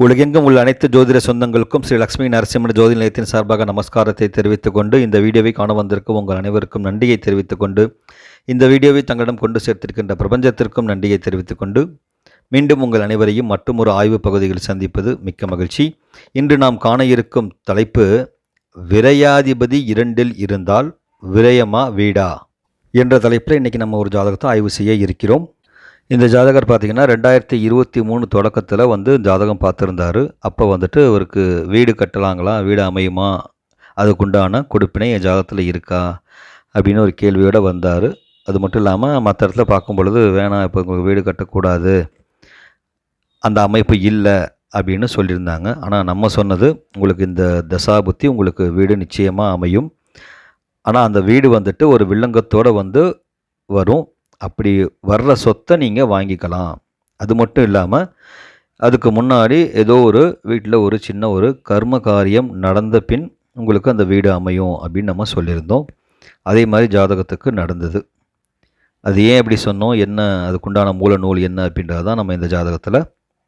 உலகெங்கும் உள்ள அனைத்து ஜோதிட சொந்தங்களுக்கும் ஸ்ரீ லக்ஷ்மி நரசிம்மன் ஜோதி நிலையத்தின் சார்பாக நமஸ்காரத்தை தெரிவித்துக் கொண்டு இந்த வீடியோவை காண வந்திருக்கும் உங்கள் அனைவருக்கும் நன்றியை தெரிவித்துக் கொண்டு இந்த வீடியோவை தங்களிடம் கொண்டு சேர்த்திருக்கின்ற பிரபஞ்சத்திற்கும் நன்றியை தெரிவித்துக் கொண்டு மீண்டும் உங்கள் அனைவரையும் மற்றும் ஒரு ஆய்வு பகுதியில் சந்திப்பது மிக்க மகிழ்ச்சி. இன்று நாம் காண இருக்கும் தலைப்பு விரையாதிபதி இரண்டில் இருந்தால் விரயமா வீடா? என்ற தலைப்பில் இன்றைக்கி நம்ம ஒரு ஜாதகத்தை ஆய்வு செய்ய இருக்கிறோம். இந்த ஜாதகர் பார்த்தீங்கன்னா ரெண்டாயிரத்தி இருபத்தி மூணு தொடக்கத்தில் வந்து ஜாதகம் பார்த்துருந்தார். அப்போ வந்துட்டு அவருக்கு வீடு கட்டலாங்களா? வீடு அமையுமா? அதுக்குண்டான கொடுப்பினை என் ஜாதகத்தில் இருக்கா? அப்படின்னு ஒரு கேள்வியோடு வந்தார். அது மட்டும் இல்லாமல் மற்ற இடத்துல பார்க்கும் பொழுது வேணாம் இப்போ உங்களுக்கு வீடு கட்டக்கூடாது. அந்த அமைப்பு இல்லை அப்படின்னு சொல்லியிருந்தாங்க. ஆனால் நம்ம சொன்னது உங்களுக்கு இந்த தசாபுத்தி உங்களுக்கு வீடு நிச்சயமாக அமையும். ஆனால் அந்த வீடு வந்துட்டு ஒரு வில்லங்கத்தோடு வந்து வரும். அப்படி வர்ற சொத்தை நீங்கள் வாங்கிக்கலாம். அது மட்டும் இல்லாமல் அதுக்கு முன்னாடி ஏதோ ஒரு வீட்டில் ஒரு சின்ன ஒரு கர்ம காரியம் நடந்த பின் உங்களுக்கு அந்த வீடு அமையும் அப்படின்னு நம்ம சொல்லியிருந்தோம். அதே மாதிரி ஜாதகத்துக்கு நடந்தது. அது ஏன் எப்படி சொன்னோம்? என்ன? அதுக்குண்டான மூல நூல் என்ன அப்படின்றத தான் நம்ம இந்த ஜாதகத்தில்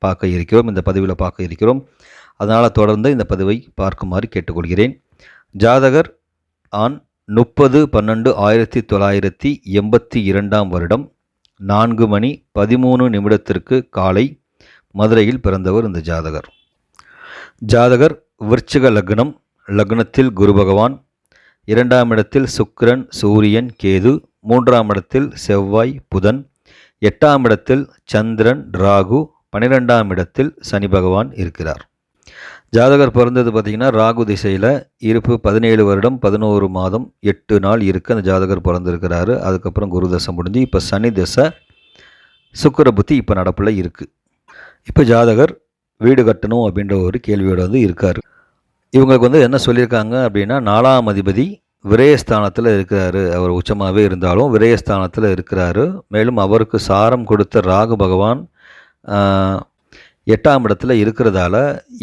பார்க்க இருக்கிறோம். இந்த பதிவில் பார்க்க இருக்கிறோம். அதனால் தொடர்ந்து இந்த பதிவை பார்க்குமாறு கேட்டுக்கொள்கிறேன். ஜாதகர் ஆண் முப்பது பன்னெண்டு ஆயிரத்தி தொள்ளாயிரத்தி எண்பத்தி இரண்டாம் வருடம் நான்கு மணி பதிமூணு நிமிடத்திற்கு காலை மதுரையில் பிறந்தவர் இந்த ஜாதகர். ஜாதகர் விருச்சிக லக்னம் லக்னத்தில் குரு பகவான் இரண்டாம் இடத்தில் சுக்கிரன் சூரியன் கேது மூன்றாம் இடத்தில் செவ்வாய் புதன் எட்டாம் இடத்தில் சந்திரன் ராகு பனிரெண்டாம் இடத்தில் சனி பகவான் இருக்கிறார். ஜாதகர் பிறந்தது பார்த்திங்கன்னா ராகு திசையில் இருப்பு பதினேழு வருடம் பதினோரு மாதம் எட்டு நாள் இருக்குது அந்த ஜாதகர் பிறந்திருக்கிறாரு. அதுக்கப்புறம் குரு தசை முடிஞ்சு இப்போ சனி தசை சுக்கர புத்தி இப்போ நடப்பில் இருக்குது இப்போ ஜாதகர் வீடு கட்டணும் அப்படின்ற ஒரு கேள்வியோடு வந்து இருக்கார். இவங்களுக்கு வந்து என்ன சொல்லியிருக்காங்க அப்படின்னா நாலாம் அதிபதி விரயஸ்தானத்தில் இருக்கிறாரு. அவர் உச்சமாகவே இருந்தாலும் விரயஸ்தானத்தில் இருக்கிறாரு. மேலும் அவருக்கு சாரம் கொடுத்த ராகு பகவான் எட்டாம் இடத்துல இருக்கிறதால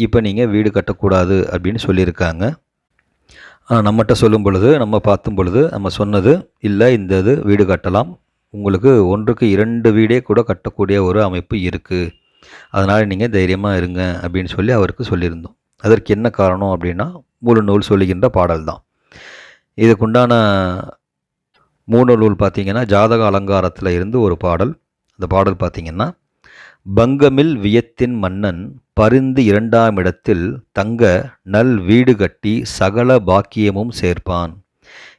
இப்போ நீங்கள் வீடு கட்டக்கூடாது அப்படின்னு சொல்லியிருக்காங்க. ஆனால் நம்மகிட்ட சொல்லும் பொழுது நம்ம பார்த்தும் பொழுது நம்ம சொன்னது இல்லை இந்த இது வீடு கட்டலாம். உங்களுக்கு ஒன்றுக்கு இரண்டு வீடே கூட கட்டக்கூடிய ஒரு அமைப்பு இருக்குது அதனால் நீங்கள் தைரியமாக இருங்க அப்படின்னு சொல்லி அவருக்கு சொல்லியிருந்தோம். அதற்கு என்ன காரணம் அப்படின்னா முழு நூல் சொல்லுகின்ற பாடல் தான். இதுக்குண்டான மூணு நூல் பார்த்திங்கன்னா ஜாதக அலங்காரத்தில் இருந்து ஒரு பாடல். அந்த பாடல் பார்த்திங்கன்னா பங்கமில் வியத்தின் மன்னன் பரிந்து இரண்டாம் இடத்தில் தங்க நல் வீடு கட்டி சகல பாக்கியமும் சேர்ப்பான்.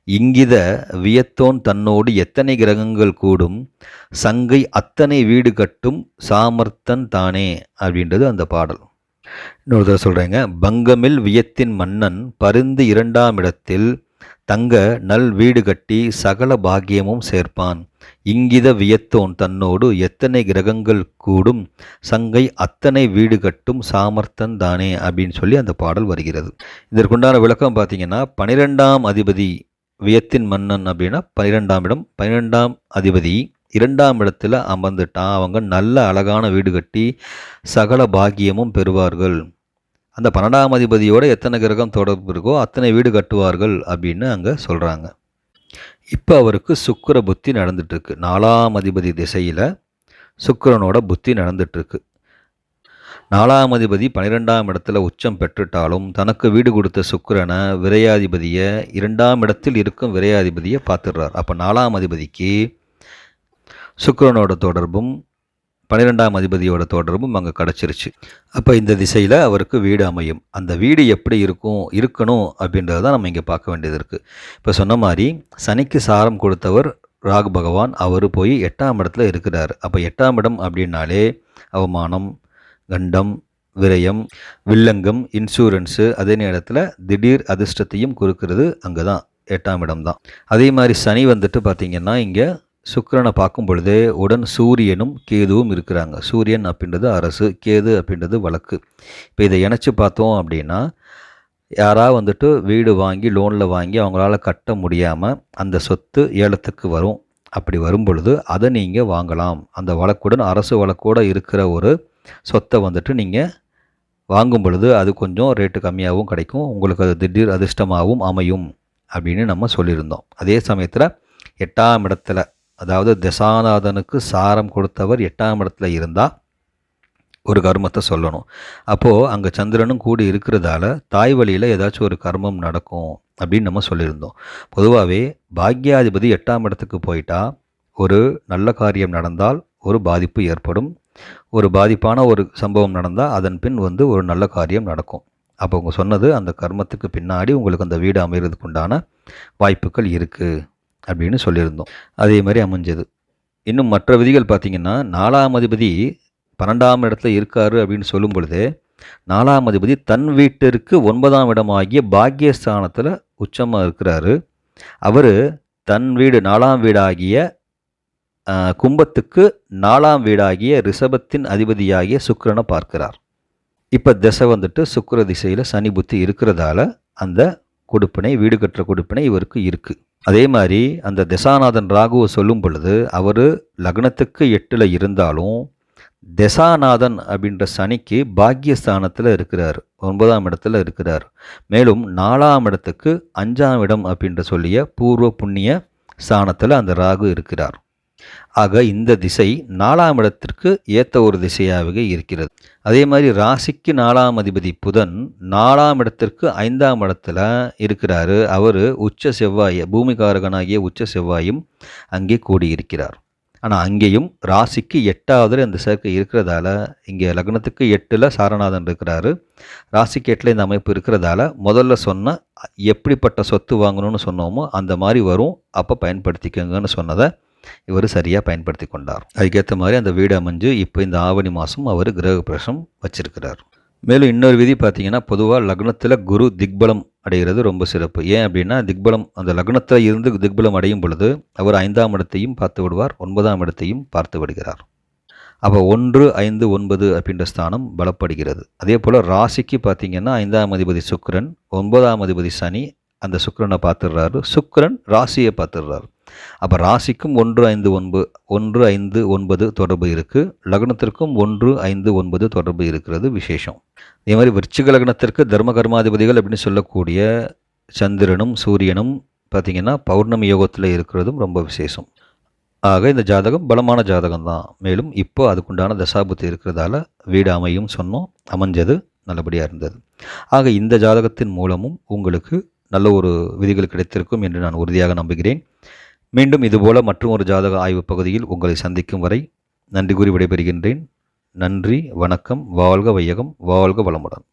இங்கித வியத்தோன் தன்னோடு எத்தனை கிரகங்கள் கூடும்? சங்கை அத்தனை வீடு கட்டும் சாமர்த்தன் தானே? அப்படின்றது அந்த பாடல். இன்னொரு தடவை சொல்கிறேங்க பங்கமில் வியத்தின் மன்னன் பரிந்து இரண்டாம் இடத்தில் தங்க நல் வீடு கட்டி சகல பாக்கியமும் சேர்ப்பான். இங்கித வியத்தோன் தன்னோடு எத்தனை கிரகங்கள் கூடும் சங்கை அத்தனை வீடு கட்டும் சாமர்த்தன் தானே அப்படின்னு சொல்லி அந்த பாடல் வருகிறது. இதற்குண்டான விளக்கம் பார்த்தீங்கன்னா பனிரெண்டாம் அதிபதி வியத்தின் மன்னன் அப்படின்னா பனிரெண்டாம் இடம் பனிரெண்டாம் அதிபதி இரண்டாம் இடத்துல அமர்ந்துட்டான். அவங்க நல்ல அழகான வீடு கட்டி சகல பாக்கியமும் பெறுவார்கள். அந்த பன்னெண்டாம் அதிபதியோட எத்தனை கிரகம் தொடர்பு இருக்கோ அத்தனை வீடு கட்டுவார்கள் அப்படின்னு அங்கே சொல்கிறாங்க இப்போ அவருக்கு சுக்கர புத்தி நடந்துட்டுருக்கு. நாலாம் அதிபதி திசையில் சுக்கரனோட புத்தி நடந்துட்டுருக்கு. நாலாம் அதிபதி பன்னிரெண்டாம் இடத்துல உச்சம் பெற்றுட்டாலும் தனக்கு வீடு கொடுத்த சுக்கரனை விரையாதிபதியை இரண்டாம் இடத்தில் இருக்கும் விரையாதிபதியை பார்த்துடுறார். அப்போ நாலாம் அதிபதிக்கு சுக்கரனோட தொடர்பும் பன்னிரெண்டாம் அதிபதியோட தொடர்பும் அங்கே கிடச்சிருச்சு. அப்போ இந்த திசையில் அவருக்கு வீடு அமையும். அந்த வீடு எப்படி இருக்கும் இருக்கணும் அப்படின்றத தான் நம்ம இங்கே பார்க்க வேண்டியது இருக்குது இப்போ சொன்ன மாதிரி சனிக்கு சாரம் கொடுத்தவர் ராகு பகவான். அவர் போய் எட்டாம் இடத்துல இருக்கிறார். அப்போ எட்டாம் இடம் அப்படின்னாலே அவமானம் கண்டம் விரயம் வில்லங்கம் இன்சூரன்ஸு அதே நேரத்தில் திடீர் அதிர்ஷ்டத்தையும் கொடுக்கறது அங்கே தான் எட்டாம் இடம் தான் அதே மாதிரி சனி வந்துட்டு பார்த்திங்கன்னா இங்கே சுக்கரனை பார்க்கும் பொழுதே உடன் சூரியனும் கேதுவும் இருக்கிறாங்க. சூரியன் அப்படின்றது அரசு கேது அப்படின்றது வழக்கு. இப்போ இதை இணைச்சி பார்த்தோம் அப்படின்னா யாராவது வந்துட்டு வீடு வாங்கி லோனில் வாங்கி அவங்களால கட்ட முடியாமல் அந்த சொத்து ஏலத்துக்கு வரும். அப்படி வரும் பொழுது அதை நீங்கள் வாங்கலாம். அந்த வழக்குடன் அரசு வழக்கோடு இருக்கிற ஒரு சொத்தை வந்துட்டு நீங்கள் வாங்கும் பொழுது அது கொஞ்சம் ரேட்டு கம்மியாகவும் கிடைக்கும். உங்களுக்கு அது திடீர் அதிர்ஷ்டமாகவும் அமையும் அப்படின்னு நம்ம சொல்லியிருந்தோம். அதே சமயத்தில் எட்டாம் இடத்துல அதாவது தசாநாதனுக்கு சாரம் கொடுத்தவர் எட்டாம் இடத்துல இருந்தால் ஒரு கர்மத்தை சொல்லணும். அப்போது அங்கே சந்திரனும் கூடி இருக்கிறதால தாய் வழியில் ஏதாச்சும் ஒரு கர்மம் நடக்கும் அப்படின்னு நம்ம சொல்லியிருந்தோம். பொதுவாகவே பாக்யாதிபதி எட்டாம் இடத்துக்கு போயிட்டா ஒரு நல்ல காரியம் நடந்தால் ஒரு பாதிப்பு ஏற்படும். ஒரு பாதிப்பான ஒரு சம்பவம் நடந்தால் அதன் பின் வந்து ஒரு நல்ல காரியம் நடக்கும். அப்போ அவங்க சொன்னது அந்த கர்மத்துக்கு பின்னாடி உங்களுக்கு அந்த வீடு அமைகிறதுக்கு உண்டான வாய்ப்புகள் இருக்குது அப்படின்னு சொல்லியிருந்தோம். அதே மாதிரி அமைஞ்சது. இன்னும் மற்ற விதிகள் பார்த்திங்கன்னா நாலாம் அதிபதி பன்னெண்டாம் இடத்துல இருக்காரு அப்படின்னு சொல்லும் பொழுது நாலாம் அதிபதி தன் வீட்டிற்கு ஒன்பதாம் இடமாகிய பாக்யஸ்தானத்தில் உச்சமாக இருக்கிறாரு. அவர் தன் வீடு நாலாம் வீடாகிய கும்பத்துக்கு நாலாம் வீடாகிய ரிஷபத்தின் அதிபதியாகிய சுக்கரனை பார்க்கிறார். இப்போ திசை வந்துட்டு சுக்கர திசையில் சனி புத்தி இருக்கிறதால அந்த கொடுப்பினை வீடு கட்டுற கொடுப்பினை இவருக்கு இருக்குது அதே மாதிரி அந்த திசாநாதன் ராகுவை சொல்லும் பொழுது அவர் லக்னத்துக்கு எட்டில் இருந்தாலும் திசாநாதன் அப்படின்ற சனிக்கு பாக்கியஸ்தானத்தில் இருக்கிறார். ஒன்பதாம் இடத்துல இருக்கிறார். மேலும் நாலாம் இடத்துக்கு அஞ்சாம் இடம் அப்படின்ற சொல்லிய பூர்வ புண்ணிய ஸ்தானத்தில் அந்த ராகு இருக்கிறார். ஆக இந்த திசை நாலாம் இடத்திற்கு ஏற்ற ஒரு திசையாகவே இருக்கிறது. அதே மாதிரி ராசிக்கு நாலாம் அதிபதி புதன் நாலாம் இடத்திற்கு ஐந்தாம் இடத்துல இருக்கிறாரு. அவர் உச்ச செவ்வாய் பூமிகாரகனாகிய உச்ச செவ்வாயும் அங்கே கூடியிருக்கிறார். ஆனால் அங்கேயும் ராசிக்கு எட்டாவது அந்த சேர்க்கை இருக்கிறதால இங்கே லக்னத்துக்கு எட்டில் சாரநாதன் இருக்கிறாரு. ராசிக்கு எட்டில் இந்த அமைப்பு இருக்கிறதால முதல்ல சொன்ன எப்படிப்பட்ட சொத்து வாங்கணும்னு சொன்னோமோ அந்த மாதிரி வரும். அப்போ பயன்படுத்திக்கோங்கன்னு சொன்னதை இவர் சரியாக பயன்படுத்தி கொண்டார். அதுக்கேற்ற மாதிரி அந்த வீடு அமைஞ்சு இப்போ இந்த ஆவணி மாதம் அவர் கிரக வச்சிருக்கிறார். மேலும் இன்னொரு விதி பார்த்தீங்கன்னா பொதுவாக லக்னத்தில் குரு திக்பலம் அடைகிறது ரொம்ப சிறப்பு. ஏன் அப்படின்னா திக்பலம் அந்த லக்னத்தில் இருந்து திக்பலம் அடையும் பொழுது அவர் ஐந்தாம் இடத்தையும் பார்த்து விடுவார் ஒன்பதாம் இடத்தையும் பார்த்து விடுகிறார். அப்போ ஒன்று ஐந்து ஒன்பது அப்படின்ற ஸ்தானம் பலப்படுகிறது. அதே போல் ராசிக்கு பார்த்தீங்கன்னா ஐந்தாம் அதிபதி சுக்கரன் ஒன்பதாம் அதிபதி சனி அந்த சுக்கிரனை பார்த்துடுறாரு. சுக்கரன் ராசியை பார்த்துடுறாரு. அப்போ ராசிக்கும் ஒன்று ஐந்து ஒன்பது ஒன்று ஐந்து ஒன்பது தொடர்பு இருக்குது லக்னத்திற்கும் ஒன்று ஐந்து ஒன்பது தொடர்பு இருக்கிறது விசேஷம். இதே மாதிரி விருச்சிக லக்னத்திற்கு தர்ம கர்மாதிபதிகள் அப்படின்னு சொல்லக்கூடிய சந்திரனும் சூரியனும் பார்த்திங்கன்னா பௌர்ணமி யோகத்தில் இருக்கிறதும் ரொம்ப விசேஷம். ஆக இந்த ஜாதகம் பலமான ஜாதகம் தான். மேலும் இப்போ அதுக்குண்டான தசாபுத்தி இருக்கிறதால வீடு அமையும் சொன்னோம். அமைஞ்சது நல்லபடியாக இருந்தது. ஆக இந்த ஜாதகத்தின் மூலமும் உங்களுக்கு நல்ல ஒரு விதிகள் கிடைத்திருக்கும் என்று நான் உறுதியாக நம்புகிறேன். மீண்டும் இதுபோல மற்றும் ஒரு ஜாதக ஆய்வு பகுதியில் உங்களை சந்திக்கும் வரை நன்றி கூறி விடைபெறுகின்றேன். நன்றி வணக்கம் வாழ்க வையகம் வாழ்க வளமுடன்.